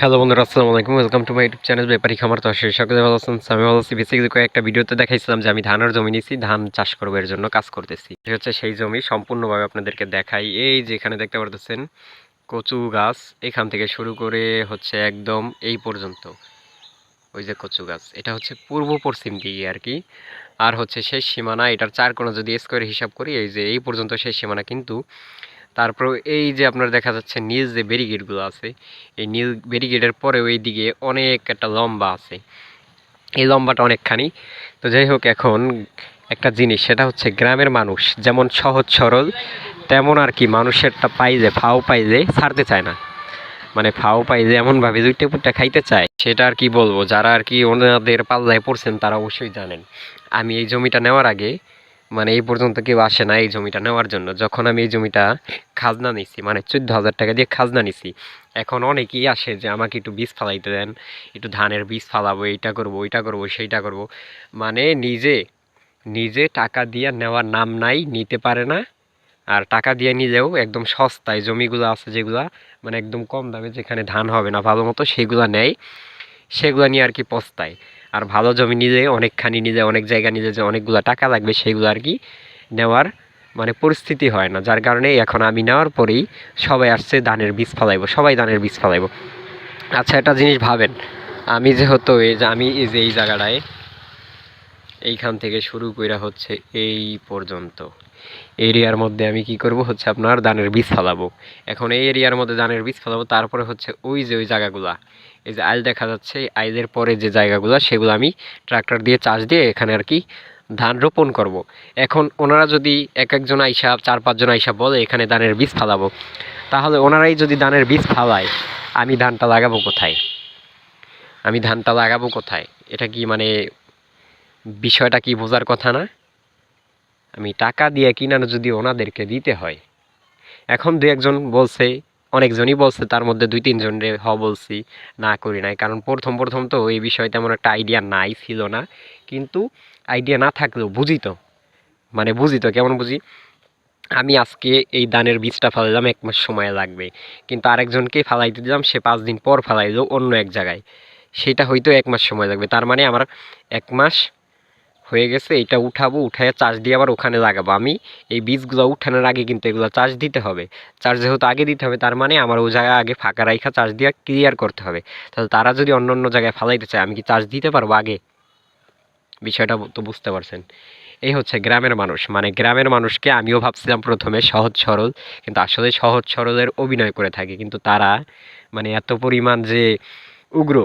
Hello বন্ধুরা, আসসালামু আলাইকুম। Welcome to my YouTube channel Bepari Khamar তো সেই সকলে ভালো আছেন? আমি ভালো আছি। বেসিক্যালি কয়েকটা ভিডিওতে দেখাইছিলাম যে আমি ধানের জমি নিয়েছি, ধান চাষ করব, এর জন্য কাজ করতেছি। এই হচ্ছে সেই জমি, সম্পূর্ণভাবে আপনাদেরকে দেখাই। এই যে এখানে দেখতে পারতেছেন, কচু গাছ, এখান থেকে শুরু করে হচ্ছে একদম এই পর্যন্ত। ওই যে কচু গাছ, এটা হচ্ছে পূর্ব পশ্চিম দিকে আর কি। আর হচ্ছে শেষ সীমানা, এটার চার কোনো যদি স্কোয়ার হিসাব করি, এই যে এই পর্যন্ত শেষ সীমানা কিন্তু তারপর এই যে আপনার দেখা যাচ্ছে নীল যে ব্যারিগেডগুলো আছে, এই নীল ব্যারিগেডের পরেও এই দিকে অনেক একটা লম্বা আছে। এই লম্বাটা অনেকখানি। তো যাই হোক, এখন একটা জিনিস, সেটা হচ্ছে গ্রামের মানুষ যেমন সহজ সরল, তেমন আর কি মানুষেরটা পাইলে, ফাও পাইলে ছাড়তে চায় না। মানে ফাও পাইলে এমনভাবে দুইটা পুটটা খাইতে চায়, সেটা আর কি বলব, যারা আর কি ওনাদের পাল্লায় পড়ছেন তারা অবশ্যই জানেন। আমি এই জমিটা নেওয়ার আগে মানে এই পর্যন্ত কেউ আসে না এই জমিটা নেওয়ার জন্য। যখন আমি এই জমিটা খাজনা নিছি মানে চোদ্দ হাজার টাকা দিয়ে খাজনা নিছি, এখন অনেকেই আসে যে, আমাকে একটু বীজ ফালাইতে দেন, একটু ধানের বীজ ফালাবো, এইটা করব, ওইটা করব, সেইটা করব। মানে নিজে নিজে টাকা দিয়ে নেওয়ার নাম নাই, নিতে পারে না। আর টাকা দিয়ে নিলেও একদম সস্তায় জমিগুলো আছে যেগুলা মানে একদম কম দামে যেখানে ধান হবে না ভালো মতো, সেগুলো নেয়। সেগুলো নিয়ে আর কি পস্তায়। আর ভালো জমি নিজে অনেকখানি নিজে অনেক জায়গা নিজে যে অনেকগুলো টাকা লাগবে সেগুলো আর কি নেওয়ার মানে পরিস্থিতি হয় না। যার কারণে এখন আমি নেওয়ার পরেই সবাই আসছে ধানের বীজ ফলাইবো, সবাই ধানের বীজ ফলাইবো। আচ্ছা একটা জিনিস ভাবেন। আমি যেহেতু এই যে, আমি এই যে, এই জায়গাটায় এইখান থেকে শুরু করে হচ্ছে এই পর্যন্ত। এরিয়ার মধ্যে আমি কি করব? হচ্ছে আপনার ধানের বীজ ফলাবো। এখন এই এরিয়ার মধ্যে ধানের বীজ ফলাবো, তারপরে হচ্ছে ওই যে ওই জায়গাগুলা। এই যে আইল দেখা যাচ্ছে আইলের পরে যে জায়গাগুলো, সেগুলো আমি ট্রাক্টর দিয়ে, চাষ দিয়ে এখানে আর কি ধান রোপণ করব। এখন ওনারা যদি এক একজন আইসা, চার পাঁচজন আইসা বলে, এখানে ধানের বীজ ফালাবো। তাহলে ওনারাই যদি ধানের বীজ ফালায়, আমি ধানটা লাগাবো কোথায়? আমি ধানটা লাগাবো কোথায়? এটা কি মানে বিষয়টা কি বোঝার কথা না? আমি টাকা দিয়ে কিনানো যদি ওনাদেরকে দিতে হয়। এখন দু একজন বলছে, অনেকজনই বলছে, তার মধ্যে দুই তিনজন রে হ বলছি, না করি নাই। কারণ প্রথম প্রথম তো এই বিষয়ে তেমন একটা আইডিয়া নাই, ছিল না। কিন্তু আইডিয়া না থাকলেও বুঝি তো। মানে বুঝি তো, কেমন বুঝি? আমি আজকে এই দানের বীজটা ফেলাইলাম এক মাস সময় লাগবে। কিন্তু আরেকজনকে ফালাইতে দিলাম, সে পাঁচ দিন পর ফালাইলো অন্য এক জায়গায়। সেটা হয়তো এক মাস সময় লাগবে। তার মানে আমার এক মাস হয়ে গেছে, এটা উঠাবো, উঠায় চার্জ দিয়ে আবার ওখানে লাগাবো। আমি এই বীজগুলো উঠানোর আগে কিন্তু এগুলো চার্জ দিতে হবে। চার্জ যেহেতু আগে দিতে হবে, তার মানে আমার ওই জায়গায় আগে ফাঁকা রাইখা চার্জ দিয়ে ক্লিয়ার করতে হবে। তাহলে তারা যদি অন্য অন্য জায়গায় ফালাইতে চায়, আমি কি চার্জ দিতে পারব আগে? বিষয়টা তো বুঝতে পারছেন। এই হচ্ছে গ্রামের মানুষ। মানে গ্রামের মানুষকে আমিও ভাবছিলাম প্রথমে সহজ সরল, কিন্তু আসলে সহজ সরলের অভিনয় করে থাকে। কিন্তু তারা মানে এত পরিমাণ যে উগ্র।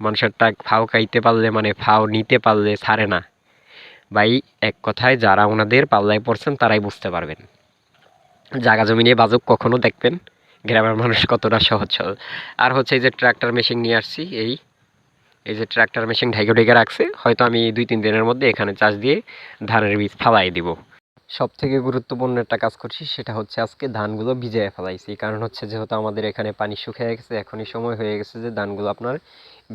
মানুষের টাক ফাও খাইতে পারলে মানে ফাও নিতে পারলে ছাড়ে না। ভাই, এক কথায় যারা ওনাদের পাল্লায় পড়ছেন তারাই বুঝতে পারবেন। জায়গা জমি নিয়ে বাজক কখনো দেখবেন? গ্রামের মানুষ কতটা সহজ সরল। আর হচ্ছে এই যে ট্রাক্টর মেশিন নিয়ে আসছি, এই এই যে ট্রাক্টর মেশিন ঢেকে ঢেকে রাখছে, হয়তো আমি দুই তিন দিনের মধ্যে এখানে চাষ দিয়ে ধানের বীজ ফালাই দিব। সব থেকে গুরুত্বপূর্ণ একটা কাজ করছি সেটা হচ্ছে আজকে ধানগুলো ভিজিয়ে ফেলাইছি। কারণ হচ্ছে যেহেতু আমাদের এখানে পানি শুকিয়ে গেছে, এখনই সময় হয়ে গেছে যে ধানগুলো আপনার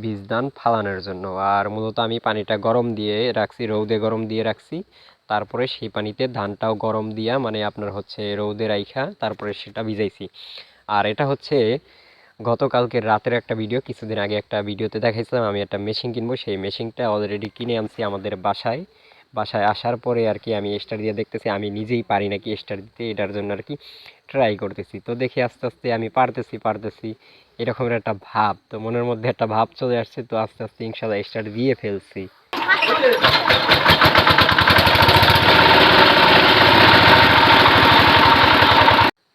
বীজ ধান ফালানোর জন্য। আর মূলত আমি পানিটা গরম দিয়ে রাখছি, রৌদে গরম দিয়ে রাখছি। তারপরে সেই পানিতে ধানটাও গরম দিয়া মানে আপনার হচ্ছে রৌদে রাইখা, তারপরে সেটা ভিজাইছি। আর এটা হচ্ছে গতকালকে রাতের একটা ভিডিও, কিছুদিন আগে একটা ভিডিওতে দেখাইছিলাম, আমি একটা মেশিন কিনবো, সেই মেশিনটা অলরেডি কিনে আনছি আমাদের বাসায়। বাসায় আসার পরে আর কি আমি স্টার দিয়ে দেখতেছি, আমি নিজেই পারি নাকি স্টার দিতে, এটার জন্য আর কি ট্রাই করতেছি। তো দেখি আস্তে আস্তে আমি পারতেছি পারতেছি। এরকমের একটা ভাব, তো মনের মধ্যে একটা ভাব চলে আসছে, তো আস্তে আস্তে ইনশাল্লাহ স্টার দিয়ে ফেলছি।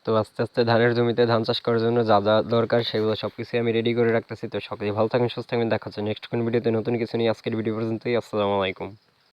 তো আস্তে আস্তে ধানের জমিতে ধান চাষ করার জন্য যা যা দরকার সেগুলো সব কিছুই আমি রেডি করে রাখতেছি। তো সকলে ভালো থাকবেন, সুস্থ থাকবেন। দেখা হচ্ছে নেক্সট কোন ভিডিওতে নতুন কিছু নিয়ে আজকের ভিডিও পর্যন্তই। আসসালামু আলাইকুম।